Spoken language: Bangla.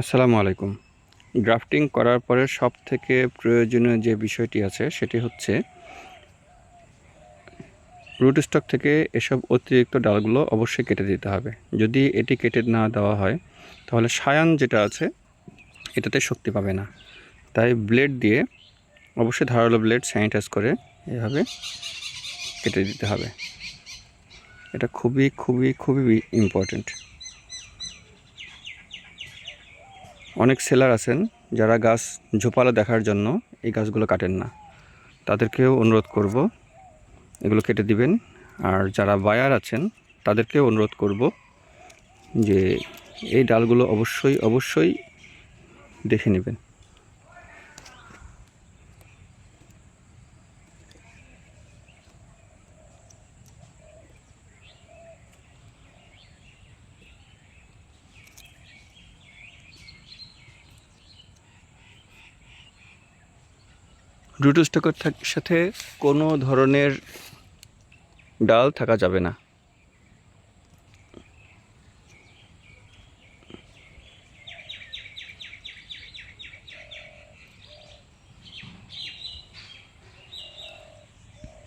আসসালামু আলাইকুম। গ্রাফটিং করার পরে সব থেকে প্রয়োজনীয় যে বিষয়টি আছে, সেটি হচ্ছে রুট স্টক থেকে এসব অতিরিক্ত ডালগুলো অবশ্যই কেটে দিতে হবে। যদি এটি কেটে না দেওয়া হয়, তাহলে সায়ান যেটা আছে, এটাতে শক্তি পাবে না। তাই ব্লেড দিয়ে অবশ্যই ধারালো ব্লেড স্যানিটাইজ করে এভাবে কেটে দিতে হবে। এটা খুবই খুবই খুবই ইম্পর্ট্যান্ট অনেক সেলার আছেন যারা গাছ ঝোপালো দেখার জন্য এই গাছগুলো কাটেন না। তাদেরকেও অনুরোধ করব, এগুলো কেটে দিবেন। আর যারা বায়ার আছেন, তাদেরকেও অনুরোধ করব যে এই ডালগুলো অবশ্যই অবশ্যই দেখে নেবেন। রুট স্টকের সাথে কোনো ধরনের ডাল থাকা যাবে না।